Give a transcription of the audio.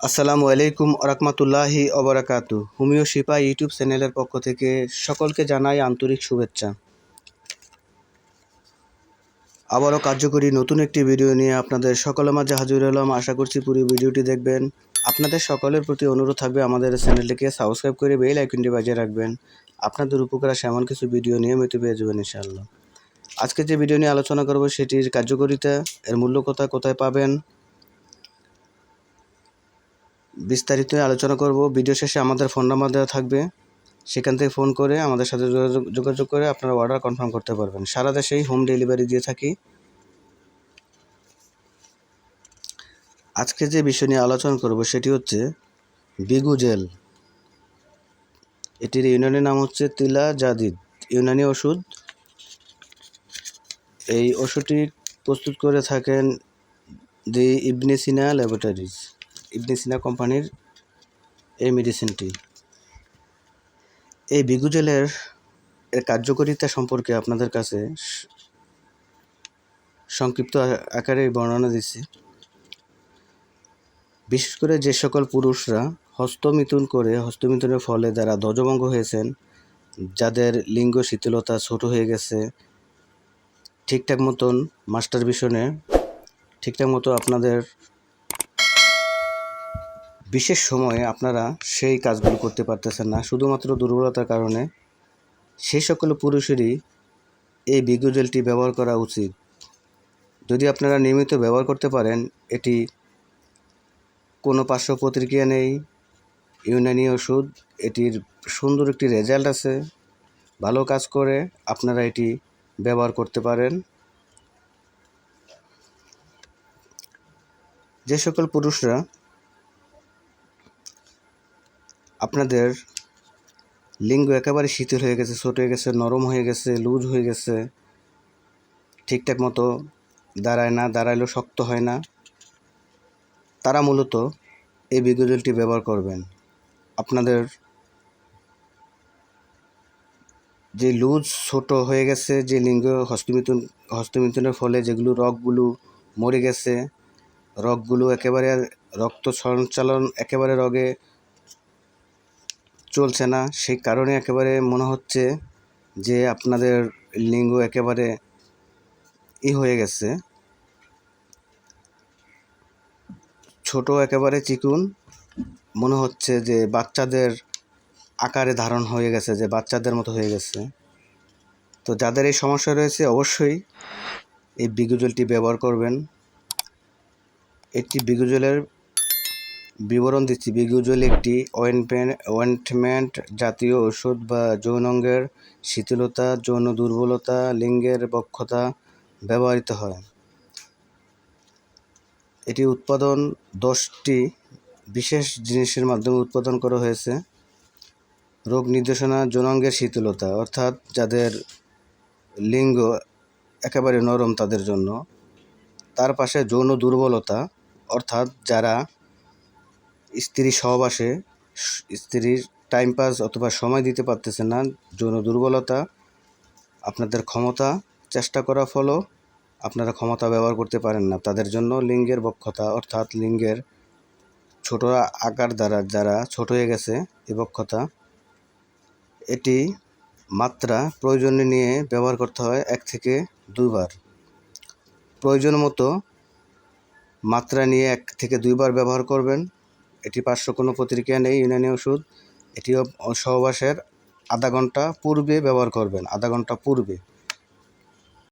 আসসালামু আলাইকুম রহমতুল্লাহি অবরাকাতু হুমিও শিপা ইউটিউব চ্যানেলের পক্ষ থেকে সকলকে জানাই আন্তরিক শুভেচ্ছা। আবারও কার্যকরী নতুন একটি ভিডিও নিয়ে আপনাদের সকলের মাঝে হাজির হলাম। আশা করছি পুরো ভিডিওটি দেখবেন। আপনাদের সকলের প্রতি অনুরোধ থাকবে আমাদের চ্যানেলটিকে সাবস্ক্রাইব করে বেল আইকনটি বাজিয়ে রাখবেন। আপনাদের উপকার এমন কিছু ভিডিও নিয়মিত পেয়ে যাবেন ইনশাআল্লাহ। আজকে যে ভিডিও নিয়ে আলোচনা করব সেটির কার্যকরিতা, এর মূল্য কোথায় কোথায় পাবেন বিস্তারিত আলোচনা করব। ভিডিও শেষে আমাদের ফোন নাম্বার দেওয়া থাকবে। সেখান থেকে ফোন করে আমাদের সাথে যোগাযোগ করে আপনারা অর্ডার কনফার্ম করতে পারবেন। সারা দেশেই হোম ডেলিভারি দিয়ে থাকি। আজকে যে বিষয় নিয়ে আলোচনা করব সেটি হচ্ছে বিগু জেল। এটির ইউনানি নাম হচ্ছে তিলা জাদিদ। ইউনানি ওষুধ। এই ওষুধটি প্রস্তুত করে থাকেন দি ইবনে সিনা ল্যাবরেটরিজ। ইবনে সিনা কোম্পানির এই মেডিসিনটি এই বিগুজেলের এর কার্যকারিতা সম্পর্কে আপনাদের কাছে সংক্ষিপ্ত আকারে বর্ণনা দিচ্ছি। বিশেষ করে যে সকল পুরুষরা হস্তমিথুন করে হস্তমিথুনের ফলে যারা ধ্বজভঙ্গ হয়েছেন, যাদের লিঙ্গ শীতলতা ছোট হয়ে গেছে, ঠিকঠাক মতন মাস্টার ভিশনে ঠিকঠাক মতো আপনাদের বিশেষ সময়ে আপনারা সেই কাজগুলো করতে পারতেছেন না। শুধুমাত্র দুর্বলতার কারণে সেই সকল পুরুষেরই এই বিগুজেলটি ব্যবহার করা উচিত। যদি আপনারা নিয়মিত ব্যবহার করতে পারেন, এটি কোনো পার্শ্ব প্রতিক্রিয়া নেই, ইউনানি ওষুধ, এটির সুন্দর একটি রেজাল্ট আছে, ভালো কাজ করে আপনারা এটি ব্যবহার করতে পারেন। যে সকল পুরুষরা আপনাদের লিঙ্গ একেবারে শীতল হয়ে গেছে, ছোট হয়ে গেছে, নরম হয়ে গেছে, লুজ হয়ে গেছে। ঠিকঠাক মতো দাঁড়ায় না, দাঁড়াইলেও শক্ত হয় না। তারা মূলত এই বিগজলটি ব্যবহার করবেন। আপনাদের যে লুজ ছোট হয়ে গেছে, যে লিঙ্গ হস্তমিথুন, হস্তমিথুনের ফলে যেগুলো রগগুলো মরে গেছে, রগগুলো একেবারে রক্ত সঞ্চালন, একেবারে রগে চলছে না, সেই কারণে একেবারে মনে হচ্ছে যে আপনাদের লিঙ্গ একেবারে ই হয়ে গেছে। ছোট একেবারে চিকুন, মনে হচ্ছে যে বাচ্চাদের আকারে ধারণ হয়ে গেছে, যে বাচ্চাদের মতো হয়ে গেছে। তো যাদের এই সমস্যা রয়েছে, অবশ্যই এই বিগুজলটি ব্যবহার করবেন। একটি বিগুজলের বিবরণ দিচ্ছি। বিগুজল একটি ওয়েন্টমেন্ট ওয়েন্টমেন্ট জাতীয় ওষুধ বা যৌনাঙ্গের শীতলতা যৌন দুর্বলতা, লিঙ্গের বক্ষতা ব্যবহৃত হয়। এটি উৎপাদন দশটি বিশেষ জিনিসের মাধ্যমে উৎপাদন করা হয়েছে। রোগ নির্দেশনা যৌনাঙ্গের শীতলতা অর্থাৎ যাদের লিঙ্গ একেবারে নরম তাদের জন্য। তার পাশে যৌন দুর্বলতা, অর্থাৎ যারা স্ত্রী সহবাসে স্ত্রীর টাইম পাস অথবা সময় দিতে পারতেছে না, যৌন দুর্বলতা, আপনাদের ক্ষমতা, চেষ্টা করা ফলও আপনারা ক্ষমতা ব্যবহার করতে পারেন না। তাদের জন্য লিঙ্গের বক্ষতা, অর্থাৎ লিঙ্গের ছোট আকার দ্বারা যারা ছোট হয়ে গেছে, এই বক্ষতা, এটি মাত্রা প্রয়োজনে নিয়ে ব্যবহার করতে হয় এক থেকে দুইবার। প্রয়োজন মতো মাত্রা নিয়ে এক থেকে দুইবার ব্যবহার করবেন। এটি পার্শ্ব কোনো প্রতিক্রিয়া নেই, ইউনানি ওষুধ। এটিও সহবাসের আধা ঘণ্টা পূর্বে ব্যবহার করবেন, আধা ঘণ্টা পূর্বে।